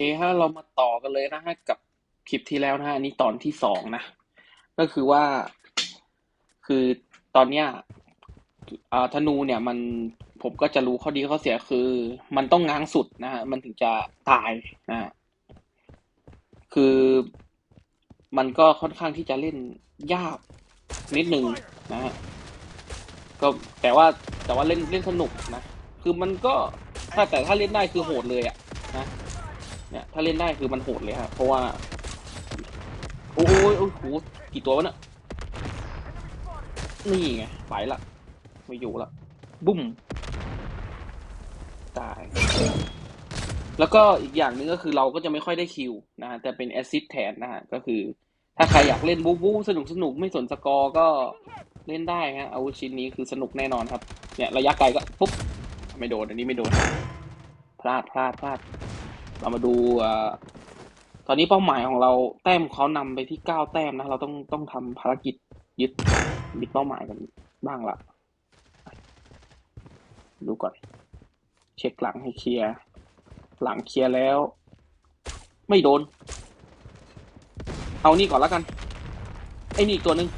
เอฮะเรามาต่อกันเลยนะฮะกับคลิปที่แล้วนะฮะอันนี้ตอนที่สองนะ ก็คือว่า คือตอนเนี้ยอ่าธนูเนี่ยมันผมก็จะรู้ข้อดีข้อเสียคือ มันต้องง้างสุดนะฮะมันถึงจะตายนะฮะคือมันก็ค่อนข้างที่จะเล่นยากนิดหนึ่งนะฮะก็แต่ว่าแต่ว่าเล่นเล่นสนุกนะ คือมันก็ถ้าแต่ถ้าเล่นได้คือโหดเลยอะนะ เนี่ยถ้าเล่นได้คือมันโหดเลยครับเพราะว่า โอ้ยโอ้ยโหกี่ตัววะเนี่ยนี่ไงไปละไม่อยู่ละบุ้มตาย แล้วก็อีกอย่างหนึ่งก็คือเราก็จะไม่ค่อยได้คิวนะฮะแต่เป็นแอซซิดแทนนะฮะก็คือ ถ้าใครอยากเล่นบู๊บู๊สนุกสนุกไม่สนสกอร์ก็เล่นได้ฮะอาวุธชิ้นนี้คือสนุกแน่นอนครับ เนี่ยระยะไกลก็ปุ๊บไม่โดนอันนี้ไม่โดนพลาดพลาดพลาด เรามาดูตอนนี้เป้าหมายของเราแต้มเขานำไปที่เก้าแต้มนะ เราต้องต้องทำภารกิจยึดยึดเป้าหมายกันบ้างละดูก่อน เช็คหลังให้เคลียร์ หลังเคลียร์แล้ว ไม่โดน เอานี่ก่อนแล้วกัน ไอ้นี่อีกตัวหนึ่ง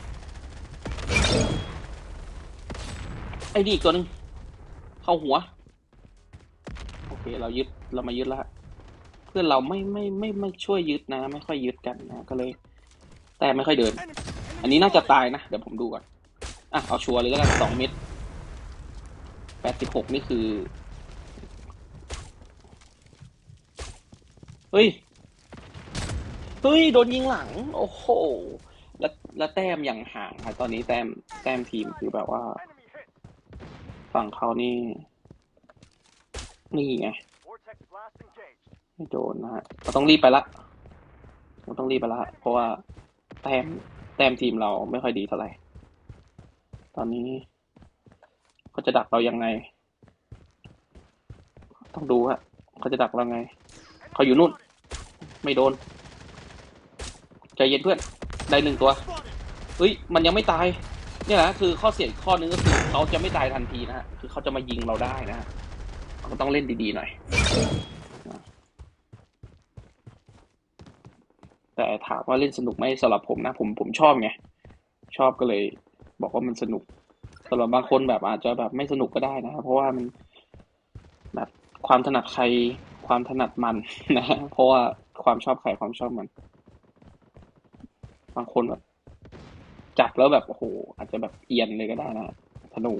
ไอ้นี่อีกตัวหนึ่งเข้าหัว โอเค เรายึดเรามายึดแล้วฮะ พื่อนเราไม่ไม่ไม่ไม่ช่วยยึดนะ ไม่ค่อยยึดกันนะก็เลย แต่ไม่ค่อยเดิน อันนี้น่าจะตายนะ เดี๋ยวผมดูก่อนอะเอาชัวร์เลยแล้วกันสองเม็ดแปดสิบหกนี่คือเฮ้ยเฮ้ยโดนยิงหลัง โอ้โหแล้วแล้วแต้มอย่างห่างค่ะตอนนี้แต้มแต้มทีมคือแบบว่า ฝั่งเขานี่นี่ไง ไม่โดนนะฮะเราต้องรีบไปละเราต้องรีบไปละเพราะว่าแต้มแต้มทีมเราไม่ค่อยดีเท่าไหร่ ตอนนี้เขาจะดักเรายังไง ต้องดูฮะเขาจะดักเราไง เขาอยู่นู่น ไม่โดน ใจเย็นเพื่อน ได้หนึ่งตัวเฮ้ย มันยังไม่ตาย เนี่ยนะคือข้อเสียข้อนึงก็คือเขาจะไม่ตายทันทีนะฮะ คือเขาจะมายิงเราได้นะฮะเราต้องเล่นดีๆหน่อย แต่ถามว่าเล่นสนุกไหมสำหรับผมนะผมผมชอบไงชอบก็เลยบอกว่ามันสนุกสำหรับบางคนแบบอาจจะแบบไม่สนุกก็ได้นะครับเพราะว่ามันแบบความถนัดใครความถนัดมันนะฮะเพราะว่าความชอบใครความชอบมัน บางคนแบบจับแล้วแบบโอ้โหอาจจะแบบเอียนเลยก็ได้นะธนู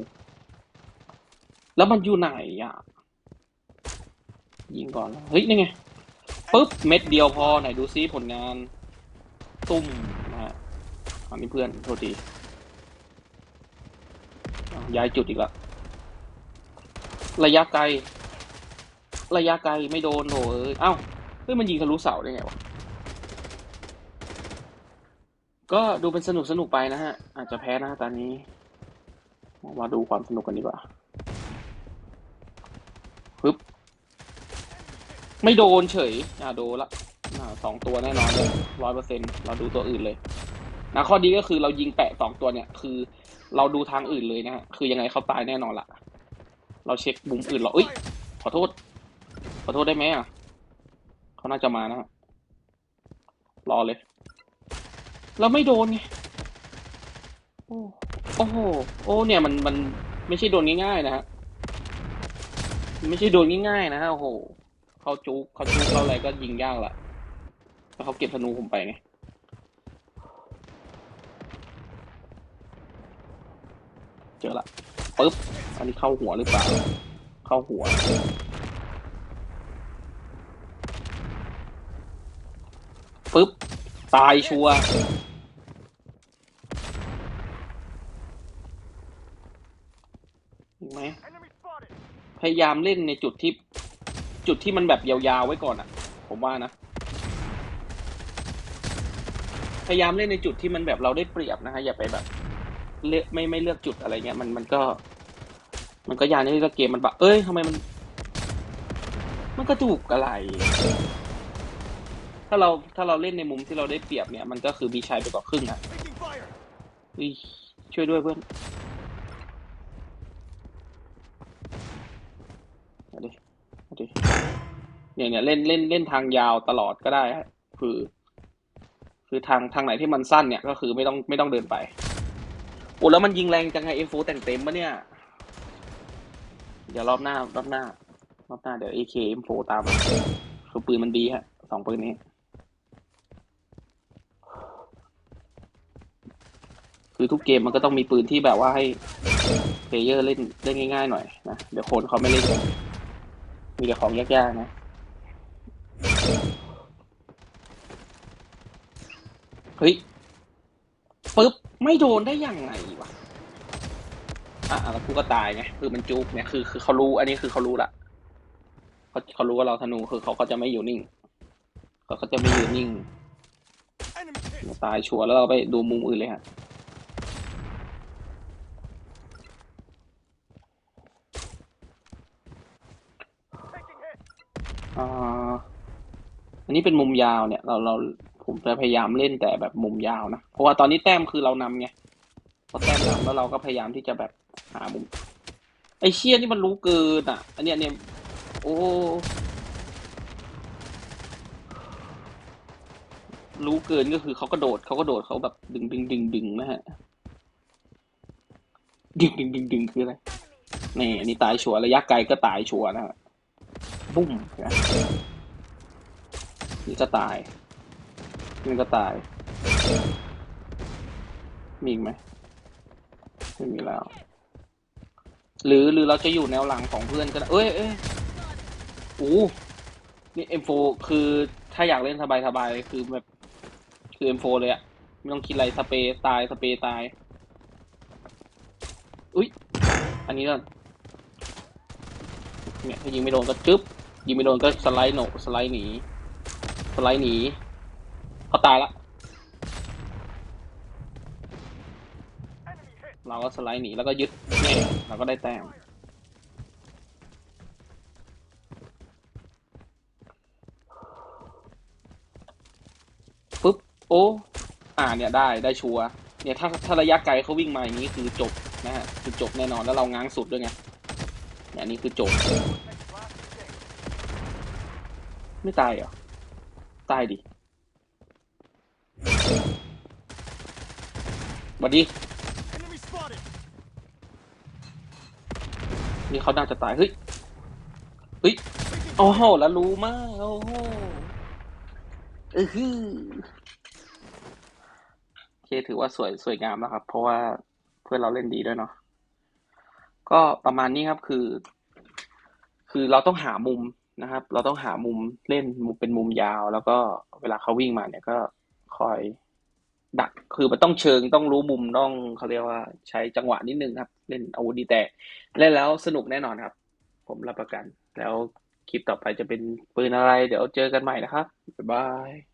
แล้วมันอยู่ไหนอะยิงก่อนแล้วเฮ้ยนี่ไง ปุ๊บเม็ดเดียวพอไหนดูซิผลงาน ตุ้มนะฮะอันนี้เพื่อนโทษทีย้ายจุดอีกล้วระยะไกล ระยะไกลไม่โดนโถเอ้ยเอ้าเฮ้ยมันยิงทะลุเสาได้ไงวะก็ดูเป็นสนุกสนุกไปนะฮะ อาจจะแพ้นะตอนนี้ มาดูความสนุกกันดีกว่าปึ๊บ ไม่โดนเฉย อ่าโดนละอ่าสองตัวแน่นอนเลยร้อยเปอร์เซ็นเราดูตัวอื่นเลยนะข้อดีก็คือเรายิงแปะสองตัวเนี่ย คือเราดูทางอื่นเลยนะฮะ คือยังไงเขาตายแน่นอนละเราเช็คมุมอื่นเราเอ้ย ขอโทษ ขอโทษได้ไหมอะเขาน่าจะมานะฮะ รอเลย เราไม่โดนไงโอ้โอ้โหโอ้เนี่ยมันมันไม่ใช่โดนง่ายๆนะฮะ ไม่ใช่โดนง่ายๆนะฮะ โอ้โห เขาจุกเขาจุกเขาอะไรก็ยิงยากละแล้วเขาเก็บธนูผมไปไงเจอละปึ๊บอันนี้เข้าหัวหรือเปล่า เข้าหัว ปึ๊บ ตายชัวร์เห็นไหมพยายามเล่นในจุดที่ จุดที่มันแบบยาวๆไว้ก่อนอะผมว่านะ พยายามเล่นในจุดที่มันแบบเราได้เปรียบนะฮะอย่าไปแบบเลือกไม่ไม่เลือกจุดอะไรเงี้ยมันมันก็ มันก็ยากนี่ก็เกมมันแบบเอ้ยทำไมมัน มันกระจุกอะไร ถ้าเราถ้าเราเล่นในมุมที่เราได้เปรียบเนี่ยมันก็คือมีชัยไปกว่าครึ่งอะอุ๊ยช่วยด้วยเพื่อนมาดิ ดิเนี่ยเนี่ยเล่นเล่นเล่นทางยาวตลอดก็ได้คือ คือทางทางไหนที่มันสั้นเนี่ยก็คือไม่ต้องไม่ต้องเดินไปโอ้แล้วมันยิงแรงจังไงเอ็มโฟแต่งเต็มปะเนี่ย เดี๋ยวรอบหน้ารอบหน้ารอบหน้าเดี๋ยวเอเคเอ็มโฟตามมาคือปืนมันดีฮะสองปืนนี้ คือทุกเกมมันก็ต้องมีปืนที่แบบว่าให้เพลเยอร์เล่นเล่นง่ายๆหน่อยนะเดี๋ยวคนเขาไม่เล่นกัน มีแต่ของยากๆนะเฮ้ยปึ๊บไม่โดนได้ยังไงวะอะอะแล้วกูก็ตายไงคือมันจุกเนี่ยคือคือเขารู้อันนี้คือเขารู้ละเขาเขารู้ว่าเราธนูคือเขาก็จะไม่อยู่นิ่งเขาก็จะไม่อยู่นิ่ง Enemy hit. เราตายชัวร์แล้วเราไปดูมุมอื่นเลยฮะ อ่าอันนี้เป็นมุมยาวเนี่ย เราเราผมจะพยายามเล่นแต่แบบมุมยาวนะ เพราะว่าตอนนี้แต้มคือเรานำไงพอแต้มนำแล้วเราก็พยายามที่จะแบบหามุม ไอเชี่ยนี่มันรู้เกินอะ อันเนี้ยเนี่ยโอ้รู้เกินก็คือเขากระโดดเขากระโดดเขาแบบดึงดึงดึงดึงนะฮะ ดึงดึงดึงดึงคืออะไรนี่อันนี้ตายชัวร์ระยะไกลก็ตายชัวร์นะฮะ บุ้มนะนี่ก็ตายนี่ก็ตาย มีอีกไหมไม่มีแล้ว หรือหรือเราจะอยู่แนวหลังของเพื่อนก็ได้เอ้ยเอ้ยโอ้นี่ M4 คือถ้าอยากเล่นสบายสบายๆคือแบบคือ M4 เลยอะไม่ต้องคิดอะไรสเปรย์ตายสเปรย์ตาย อุ้ยอันนี้ก็เนี่ยถ้ายิงไม่โดนก็จึ๊บ ยิงไม่โดนก็สไลด์หนสไลด์หนี สไลด์หนีเขาตายละเราก็สไลด์หนีแล้วก็ยึดเนี่เราก็ได้แต้มปุ๊บโอ้อ่าเนี่ยได้ได้ชัวเนี่ยถ้าถ้าระยะไกลเขาวิ่งมาอย่างนี้คือจบนะฮะคือจบแน่นอนแล้วเราง้างสุดด้วยไงเนี่ยนี่คือจบ ไม่ตายเหรอ ตายดิบัดดี Enemy spotted. นี่เขาน่าจะตาย เฮ้ย เฮ้ย โอ้โห แล้วรู้มาก โอ้โหเออฮือโอเคถือว่าสวยสวยงามแล้วครับ เพราะว่าเพื่อนเราเล่นดีด้วยเนาะ ก็ประมาณนี้ครับคือ คือเราต้องหามุม นะครับ เราต้องหามุมเล่นมุมเป็นมุมยาว แล้วก็เวลาเขาวิ่งมาเนี่ยก็คอยดักคือมันต้องเชิงต้องรู้มุมต้องเขาเรียกว่าใช้จังหวะนิดนึงครับ เล่นอาวุธดีแต่เล่นแล้วสนุกแน่นอนครับ ผมรับประกัน แล้วคลิปต่อไปจะเป็นปืนอะไร เดี๋ยวเจอกันใหม่นะครับบ๊ายบาย